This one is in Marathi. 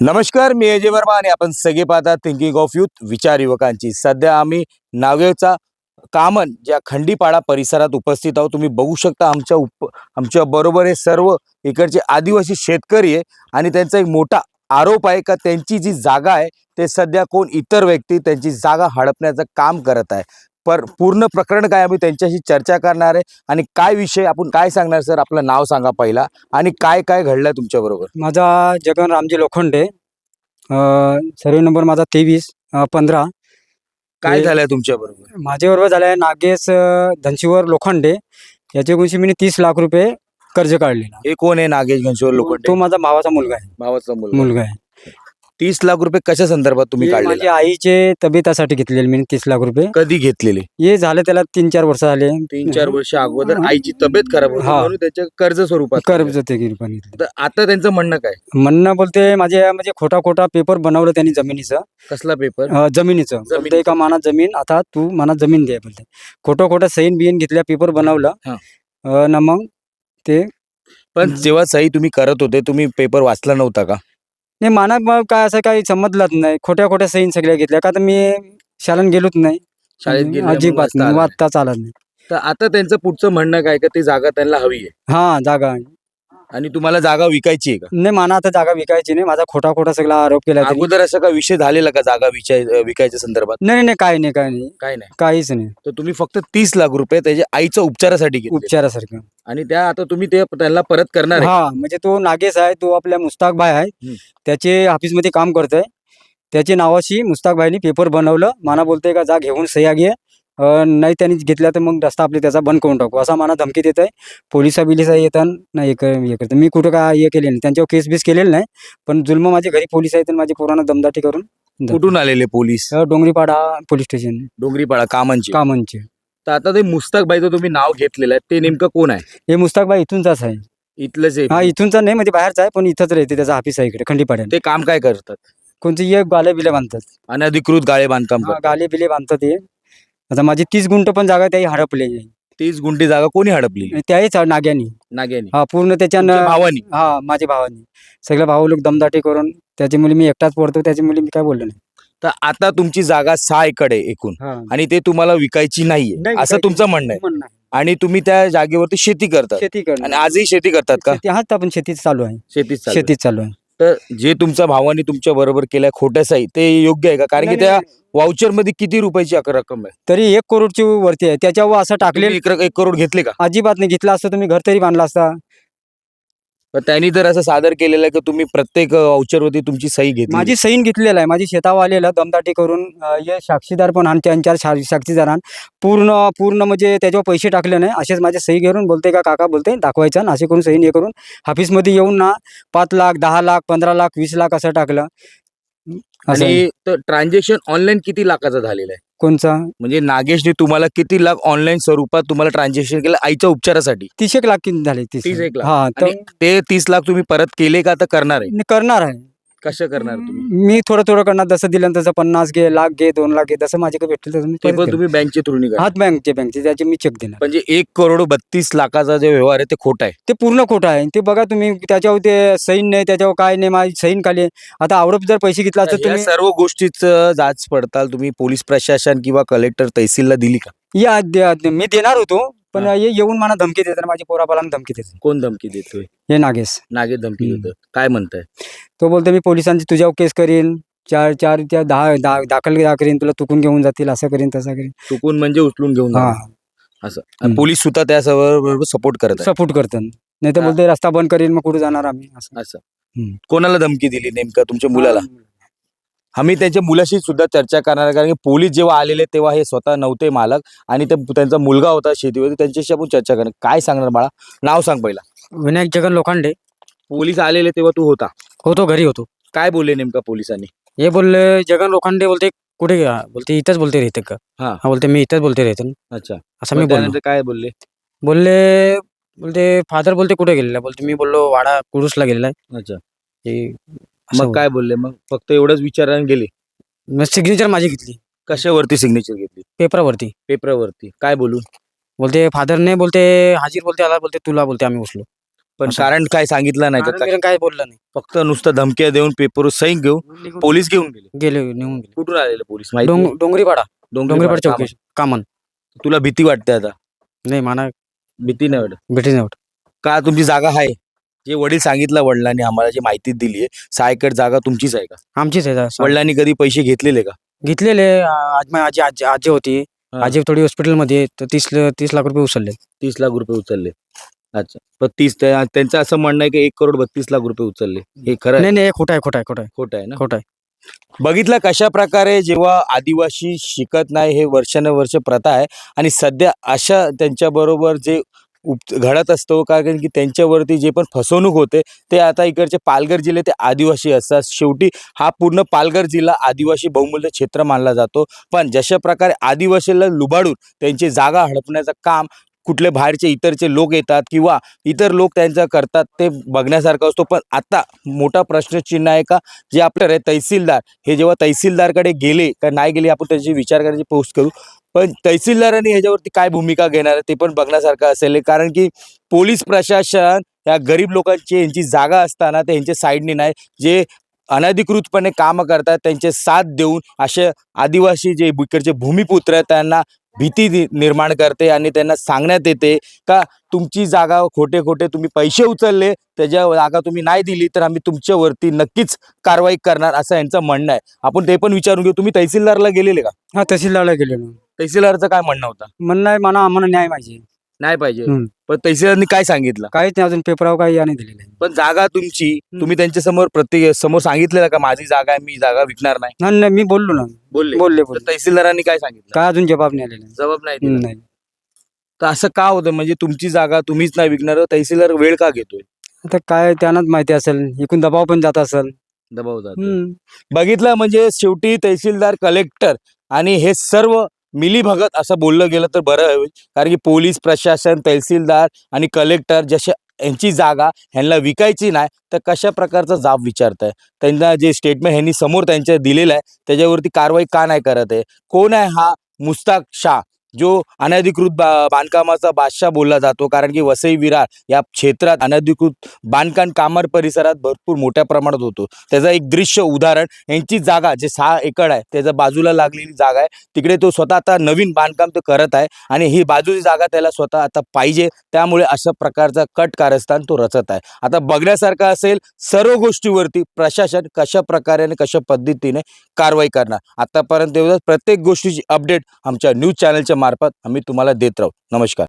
नमस्कार मी अजय वर्मा आणि आपण सगळे पाहता थिंकिंग ऑफ युथ विचार युवकांची. सध्या आम्ही नावेचा कामन ज्या खंडीपाडा परिसरात उपस्थित आहोत. तुम्ही बघू शकता आमच्या उप आमच्या बरोबर हे सर्व इकडचे आदिवासी शेतकरी आहे आणि त्यांचा एक मोठा आरोप आहे का त्यांची जी जागा आहे ते सध्या कोण इतर व्यक्ती त्यांची जागा हडपण्याचं काम करत आहे. पर पूर्ण प्रकरण काय आम्ही त्यांच्याशी चर्चा करणार आहे आणि काय विषय आपण काय सांगणार सर? आपलं नाव सांगा पहिला. आणि काय काय घडलं तुमच्या बरोबर? माझा जगन रामजी लोखंडे सर्वे नंबर माझा तेवीस पंधरा. काय झालंय तुमच्या बरोबर? माझ्याबरोबर झाला आहे नागेश धनशिवर लोखंडे. याच्याकडून मी तीस लाख रुपये कर्ज काढलेला. हे कोण आहे नागेश घनशोर लोक तो माझा भावाचा मुलगा आहे. भावाचा मुलगा. मुलगा आहे. तीस लाख रुपये कशा संदर्भात तुम्ही हे काढले माझ्या आईचे तब्येतासाठी घेतलेले मी तीस लाख रुपये. कधी घेतलेले? हे झालं त्याला तीन चार वर्ष झाले. तीन चार वर्ष अगोदर आईची तब्येत खराब होती हा. म्हणून त्याच्या कर्ज स्वरूपात कर्ज ते घेतलं. तर आता त्यांचं म्हणणं काय? म्हणणं बोलते माझे म्हणजे खोटा खोटा पेपर बनवलं त्यांनी जमिनीचं. कसला पेपर अ, जमिनीचं. बोलते जमिनीचं. का माना जमीन आता तू मला जमीन दे बोलते. खोटं खोटं सैन बियन घेतल्या पेपर बनवलं. हा. अ, न मग ते पण जेव्हा सही तुम्ही करत होते तुम्ही पेपर वाचला नव्हता का? नाही माना मग काय असं काही समजलंच नाही. खोट्या खोट्या सैन सगळ्या घेतल्या. का तर मी शाळेत गेलोच नाही. शाळेत गेले म्हणून अजिबात वाचता नाही. आलं नाही. वाचता चालत नाही. तर आता त्यांचं पुढचं म्हणणं काय? का ती जागा त्यांना हवी आहे? हा जागा आणि तुम्हाला जागा विकायची आहे का? नाही माना आता जागा विकायची नाही. माझा खोटा खोटा सगळा आरोप केला त्यांनी. अगोदर असं का विषय झालेला का जागा विचाय विकायच्या संदर्भात? नाही नाही, नाही काय नाही काय नाही. काय नाही. काहीच नाही. तर तुम्ही फक्त तीस लाख रुपये त्याच्या आईच्या उपचारासाठी घेतले. उपचारासारखं. आणि त्या आता तुम्ही ते त्यांना परत करणार आहे. हा म्हणजे तो नागेश आहे तो आपल्या मुस्ताक भाई आहे. त्याचे ऑफिसमध्ये काम करतोय. त्याच्या नावाशी मुस्ताक भाईनी पेपर बनवलं. माना बोलतोय का जा घेऊन सह्या घे. नाही त्यांनी घेतल्या तर मग रस्ता आपले त्याचा बंद करून टाकू. असा मला धमकी देत आहे पोलिसा बिलिसा येतात नाही हे कर- हे करतं मी कुठं काय हे केले नाही. त्यांच्यावर केस बीस केलेलं नाही. पण जुल्म माझे घरी पोलीस आहेत माझे पोरांना दमदाटी करून. कुठून आलेले पोलीस? अं, डोंगरीपाडा पोलीस स्टेशन. डोंगरीपाडा कामांची कामांचे तर आता ते मुस्ताक बाईचं तुम्ही नाव घेतलेलं आहे. ते नेमकं कोण आहे? हे मुस्ताक भाई इथूनचाच आहे. इथलंच हा आहे इथूनचा नाही म्हणजे बाहेरचा आहे पण इथंच राहते त्याचा ऑफिस आहे इकडे खंडीपाड्यात ते काम काय करतात? कोणते एक गाले बिले बांधतात. अनधिकृत गाळे बांधकाम हा, करतात. गाले बिले बांधतात ते आता माझी तीस गुंट पण जागा त्याही हडपले तीस गुंठी जागा कोणी हडपली त्याही चा- नाग्यानी. नाग्याने. हा पूर्ण त्याच्या भावानी? हा माझ्या भावानी. सगळे भाऊ लोक दमदाटी करून त्याची मुली मी एकटाच पडतो त्याची मुली मी काय बोललो नाही. तर आता तुमची जागा सहा एकर आहे एकूण. आणि ते तुम्हाला विकायची नाहीये. नाही असं विकायची. तुमचं म्हणणं आहे. म्हणणं आहे. आणि तुम्ही त्या जागेवरती शेती करतात. शेती आणि करणं आजही शेती करतात का? शेती हाच आपण शेतीच चालू आहे. शेतीच. शेतीच चालू आहे. तर जे तुमच्या भावाने तुमच्या बरोबर केल्या खोट्या साई ते योग्य आहे का? कारण की नाही, त्या नाही, वाउचरमध्ये किती रुपयाची अक- रक्कम आहे? तरी एक करोडची वरती आहे. त्याच्यावर असं टाकले तुम्ही एक एक करोड घेतले का? अजिबात नाही. घेतला असतं तुम्ही घर तरी बांधला असता. तर त्यांनी तर असं सादर केलेलं आहे की तुम्ही प्रत्येक औचरवरती तुमची सही घेतली. माझी सैन घेतलेलं आहे. माझी शेतावर आलेलं दमदाटी करून हे साक्षीदार पण आणि त्यांच्या शा- साक्षीदारां पूर्ण पूर्ण म्हणजे त्याच्यावर पैसे टाकले नाही. असेच माझे सही घेऊन बोलते का काका बोलते दाखवायचा आणि असे करून सही हे करून. ऑफिसमध्ये येऊन ना पाच लाख दहा लाख पंधरा लाख वीस लाख असं टाकलं. आणि ट्रान्झॅक्शन ऑनलाईन किती लाखाचं झालेलं आहे? कोणचा? म्हणजे नागेशने तुम्हाला किती लाख ऑनलाईन स्वरूपात तुम्हाला ट्रान्झॅक्शन केलं आईच्या उपचारासाठी? तीस एक लाख किती झाले तीस? एक लाख. हा ते तीस लाख तुम्ही परत केले का? तर करणार आहे. करणार आहे. कसं करणार तुम्ही? मी थोडं थोडं करणार जसं दिलं तसं पन्नास घे लाख घे दोन लाख घे जसं माझ्याकडे भेटलं तसं मी ते पण. तुम्ही बँकचे थ्रू निघा हात बँकचे बँकचे त्याचे मी चेक देणार. म्हणजे एक करोड बत्तीस लाखाचा जो व्यवहार आहे ते खोटा आहे. ते पूर्ण खोटं आहे. ते बघा तुम्ही त्याच्यावर ते सैन नाही त्याच्यावर काय नाही माझी सैन खाली आहे. आता आवडत जर पैसे घेतला असतं या तुम्ही सर्व गोष्टीचं जाच पडताल तुम्ही पोलीस प्रशासन किंवा कलेक्टर तहसीलला दिली का? या द्या- मी देणार होतो पण हा. हे येऊन मला धमकी देतात माझ्या पोरापाला धमकी देतात. कोण धमकी देतोय? हे नागेश. नागे धमकी हम्म. देतोय. काय म्हणताय? तो बोलतो मी पोलिसांची तुझ्यावर केस करीन. चार चार त्या दहा दहा दाखल करीन तुला तुकून घेऊन जातील असं करीन तसं करीन. चुकून म्हणजे उचलून घेऊन हा. जाणार. असं आणि हम्म. पोलीस सुद्धा त्या बरोबर सपोर्ट करत आहे सपोर्ट करतात. नाही तर हा. बोलते रस्ता बंद करीन मग कुठे जाणार आम्ही? असं. असं. हम्म. कोणाला धमकी दिली नेमका तुमच्या मुलाला? आम्ही त्यांच्या मुलाशी सुद्धा चर्चा करणार आहे, कारण की पोलीस जेव्हा आलेले तेव्हा हे स्वतः नव्हते मालक आणि ते त्यांचा मुलगा होता शेतीवरती त्यांच्याशी आपण चर्चा करणार. काय सांगणार बाळा? नाव सांग पहिला. विनायक जगन लोखंडे. पोलीस आलेले तेव्हा तू होता. होतो घरी होतो. काय बोलले नेमका पोलिसांनी? हे बोलले जगन लोखंडे बोलते कुठे गेला? बोलते इथंच बोलते राहते का? हा. हा बोलते मी इथंच बोलते राहते अच्छा. असं मी मग बोललो. त्यानंतर काय बोलले? बोलले बोलते फादर बोलते कुठे गेलेला? बोलते मी बोललो वाडा कुडूसला गेलेला आहे. अच्छा. असं मग काय बोलले. मग फक्त एवढंच विचाराने गेले. मग सिग्नेचर माझी घेतली. कशावरती सिग्नेचर घेतली? पेपरावरती. पेपरावरती. काय बोलून बोलते फादर ने बोलते हाजीर बोलते आला बोलते तुला बोलते आम्ही उचलो. पण. कारण काय सांगितलं नाही बिरण काय बोललं नाही. फक्त नुसतं धमक्या देऊन पेपर सही घेऊन पोलीस घेऊन गेले. गेले निघून गेले. कुठून आलेले पोलीस? माहिती डोंग आहे? डोंगरीपाडा. डोंगरीपाडा डोंगरीपाडा चौकी कामन. कामं. तुला भीती वाटते आता? नाही म्हणा भीती नाही वाटत? भेटी नाही वाटत. का तुमची जागा आहे? जे वडील सांगितलं वडिलांनी आम्हाला जी माहिती दिली आहे सहा एकर जागा तुमचीच आहे का? आमचीच आहे जा- वडिलांनी कधी पैसे घेतलेले का? घेतलेले आ- आज माझी आजी आजी आजी होती. हा. आजी थोडी हॉस्पिटलमध्ये तर तीस तीस लाख रुपये उचलले. तीस लाख रुपये उचलले. अच्छा. पण तीस त्या- त्यांचं असं म्हणणं आहे की एक करोड बत्तीस लाख रुपये उचलले. हे खरं आहे? नाही नाही हे खोटं आहे खोटं आहे खोटं आहे. खोटं आहे ना? खोटं आहे. बघितलं कशा प्रकारे जेव्हा आदिवासी शिकत नाही हे वर्षानुवर्ष प्रथा आहे आणि सध्या अशा त्यांच्या बरोबर जे उप घडत असतो कारण की त्यांच्यावरती जे पण फसवणूक होते ते आता इकडचे पालघर जिल्हे ते आदिवासी असतात. शेवटी हा पूर्ण पालघर जिल्हा आदिवासी बहुमूल्य क्षेत्र मानला जातो. पण जशा प्रकारे आदिवासीला लुबाडून त्यांची जागा हडपण्याचं काम कुठले बाहेरचे इतरचे लोक येतात किंवा इतर लोक त्यांचा करतात ते बघण्यासारखं असतो. पण आता मोठा प्रश्नचिन्ह आहे का? जे आपलं आहे तहसीलदार हे जेव्हा तहसीलदारकडे गेले का नाही गेले आपण त्याची विचार करायची पोस्ट करू. पण तहसीलदारांनी ह्याच्यावरती काय भूमिका घेणार आहे ते पण बघण्यासारखं असेल कारण की पोलीस प्रशासन या गरीब लोकांची यांची जागा असताना ते यांच्या साईडने नाही. जे अनधिकृतपणे कामं करतात त्यांचे साथ देऊन असे आदिवासी जे इकडचे भूमिपुत्र आहेत त्यांना भीती निर्माण करते आणि त्यांना सांगण्यात येते का तुमची जागा खोटे खोटे तुम्ही पैसे उचलले त्याच्या जागा तुम्ही नाही दिली तर आम्ही तुमच्यावरती नक्कीच कारवाई करणार असं यांचं म्हणणं आहे. आपण ते पण विचारून घेऊ. तुम्ही तहसीलदारला गेलेले का? हा तहसीलदारला गेले ना तहसीलदारचं काय म्हणणं होतं? म्हणणं आहे म्हणा आम्हाला न्याय पाहिजे. नाही पाहिजे. हम्म. पण तहसीलदारांनी काय सांगितलं? काहीच नाही अजून पेपरावर काही या नाही दिलेलं आहे पण जागा तुमची तुम्ही त्यांच्यासमोर प्रत्येक समोर सांगितलेलं का माझी जागा आहे मी जागा विकणार नाही? नाही, नाही मी बोललो ना. बोलले. बोलले तर बोलले. तहसीलदारांनी काय सांगितलं? काय अजून जबाब नाही आलेला. जबाब नाही दिला. नाही. तर असं का होतं? म्हणजे तुमची जागा तुम्हीच नाही विकणार तहसीलदार वेळ का घेतोय? आता काय त्यांनाच माहिती असेल इकून दबाव पण जात असेल. दबाव जातोय. हम्म. बघितलं म्हणजे शेवटी तहसीलदार कलेक्टर आणि हे सर्व मिलीभगत असं बोललं गेलं तर बरं होईल. कारण की पोलीस प्रशासन तहसीलदार आणि कलेक्टर जसे यांची जागा ह्यांना विकायची नाही तर कशा प्रकारचा जाब विचारताय? त्यांना जे स्टेटमेंट ह्यांनी समोर त्यांच्या दिलेलं आहे त्याच्यावरती कारवाई का नाही करत आहे? कोण आहे हा मुस्ताक शाह? जो अनधिकृत बा बांधकामाचा बादशाह बोलला जातो. कारण की वसई विरार या क्षेत्रात अनधिकृत बांधकाम कामर परिसरात भरपूर मोठ्या प्रमाणात होतो. त्याचं एक दृश्य उदाहरण यांची जागा जे सहा एकड आहे त्याच्या बाजूला लागलेली जागा आहे. तिकडे तो स्वतः आता नवीन बांधकाम तो करत आहे आणि ही बाजूची जागा त्याला स्वतः आता पाहिजे. त्यामुळे अशा प्रकारचा कट कारस्थान तो रचत आहे. आता बघण्यासारखं असेल सर्व गोष्टीवरती प्रशासन कशा प्रकारे आणि कशा पद्धतीने कारवाई करणार? आतापर्यंत एवढं प्रत्येक गोष्टीची अपडेट आमच्या न्यूज चॅनलच्या मार्फत आम्ही तुम्हाला देत राहू. नमस्कार.